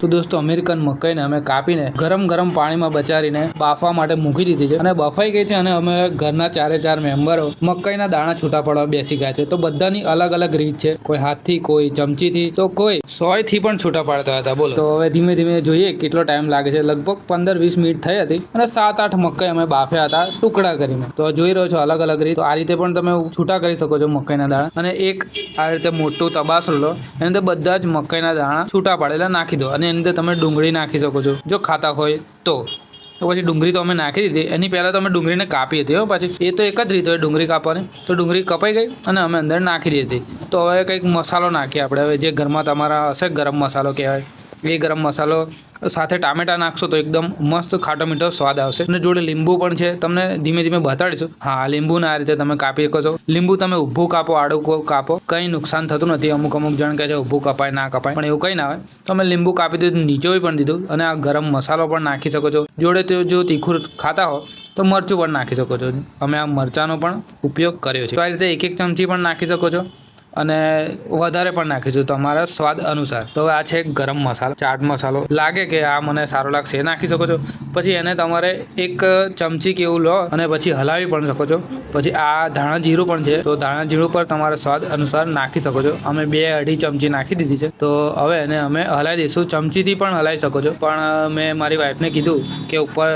તો દોસ્તો અમેરિકન મકાઈને અમે કાપીને ગરમ ગરમ પાણીમાં બચારીને બાફવા માટે મૂકી દીધી છે. અને બફાઈ ગઈ છે અને અમે ઘરના ચારે ચાર મેમ્બરો મકાઈના દાણા છૂટા પડવા બેસી ગયા છે. તો બધાની અલગ અલગ રીત છે. કોઈ હાથથી, કોઈ ચમચીથી, તો કોઈ સોયથી પણ છૂટા પાડતા હતા. બોલો. તો હવે ધીમે ધીમે જોઈએ કેટલો ટાઈમ લાગે છે. લગભગ પંદર વીસ મિનિટ થઈ હતી અને સાત આઠ મકાઈ અમે બાફ્યા હતા ટુકડા કરીને. તો જોઈ રહ્યો છો અલગ અલગ રીત. આ રીતે પણ તમે છૂટા કરી શકો છો મકાઈના દાણા. અને એક આ રીતે મોટું તબાસરું લો. એની અંદર બધા જ મકાઈના દાણા છૂટા પાડેલા નાખી દો. અને એની અંદર તમે ડુંગળી નાખી શકો છો. જો ખાતા હોય તો. તો પછી ડુંગળી તો અમે નાખી દીધી. એની પહેલાં તો અમે ડુંગળીને કાપી હતી હો પછી. એ તો એક જ રીત હોય ડુંગળી કાપવાની. તો ડુંગળી કપાઈ ગઈ અને અમે અંદર નાખી દીધી. તો હવે કંઈક મસાલો નાખીએ આપણે. હવે જે ઘરમાં તમારા હશે ગરમ મસાલો કહેવાય. એ ગરમ મસાલો, સાથે ટામેટા નાખશો તો એકદમ મસ્ત ખાટો મીઠો સ્વાદ આવશે. અને જોડે લીંબુ પણ છે, તમને ધીમે ધીમે બતાડીશું. હા, લીંબુને આ રીતે તમે કાપી શકો છો. લીંબુ તમે ઊભું કાપો, આડું કાપો. કંઈ નુકસાન થતું નથી. અમુક અમુક જણ કહે છે, ઊભું કપાય, ના કપાય. પણ એવું કંઈ ના હોય. તમે લીંબુ કાપી દીધું, નીચોવી પણ દીધું અને આ ગરમ મસાલો પણ નાખી શકો છો. જોડે તો જો તીખું ખાતા હો, તો મરચું પણ નાખી શકો છો. અમે આ મરચાંનો પણ ઉપયોગ કર્યો છે. તો આ રીતે એક એક ચમચી પણ નાખી શકો છો. અને વધારે પણ નાખીશું તમારા સ્વાદ અનુસાર. તો આ છે ગરમ મસાલો, ચાટ મસાલો. લાગે કે આ મને સારો લાગશે, એ નાખી શકો છો. પછી એને તમારે એક ચમચી કે એવું લો અને પછી હલાવી પણ શકો છો. પછી આ ધાણા જીરું પણ છે, તો ધાણા જીરું પર તમારા સ્વાદ અનુસાર નાખી શકો છો. અમે બે અઢી ચમચી નાખી દીધી છે. તો હવે એને અમે હલાવી દઈશું. ચમચીથી પણ હલાવી શકો છો. પણ મેં મારી વાઈફને કીધું કે ઉપર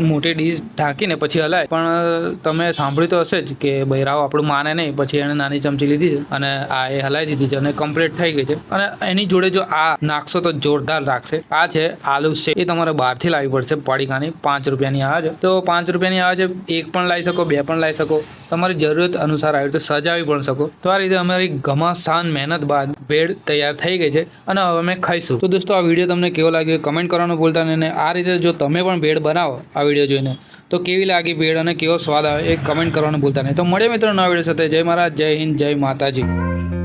મોટી ડીશ ઢાંકીને પછી હલાય. પણ તમે સાંભળ્યું તો હશે જ કે બૈરાઓ આપણું માને નહીં. પછી એણે નાની ચમચી લીધી છે. અને આ એ હલાવી દીધી છે અને કમ્પ્લીટ થઈ ગઈ છે. અને એની જોડે જો આ નાખશો તો જોરદાર લાગશે આ છે આલુ છે એ તમારે બહારથી લાવવી પડશે પડીકાની પાંચ રૂપિયાની આવે છે. તો પાંચ રૂપિયાની આવે છે. એક પણ લાવી શકો, બે પણ લાવી શકો. તમારી જરૂરત અનુસાર આવી રીતે સજાવી પણ શકો. તો આ રીતે અમારી ઘમાસાન મહેનત બાદ ભેળ તૈયાર થઈ ગઈ છે અને હવે અમે ખાઈશું. તો દોસ્તો, આ વીડિયો તમને કેવો લાગ્યો કમેન્ટ કરવાનું ભૂલતા નહીં અને આ રીતે જો તમે પણ ભેળ બનાવો આ વીડિયો જોઈને, તો કેવી લાગી ભેળ અને કેવો સ્વાદ આવે એ કમેન્ટ કરવાનું ભૂલતા નહીં. તો મળે મિત્રો નવા વીડિયો સાથે. જય મહારાજ, જય હિન્દ, જય માતાજી.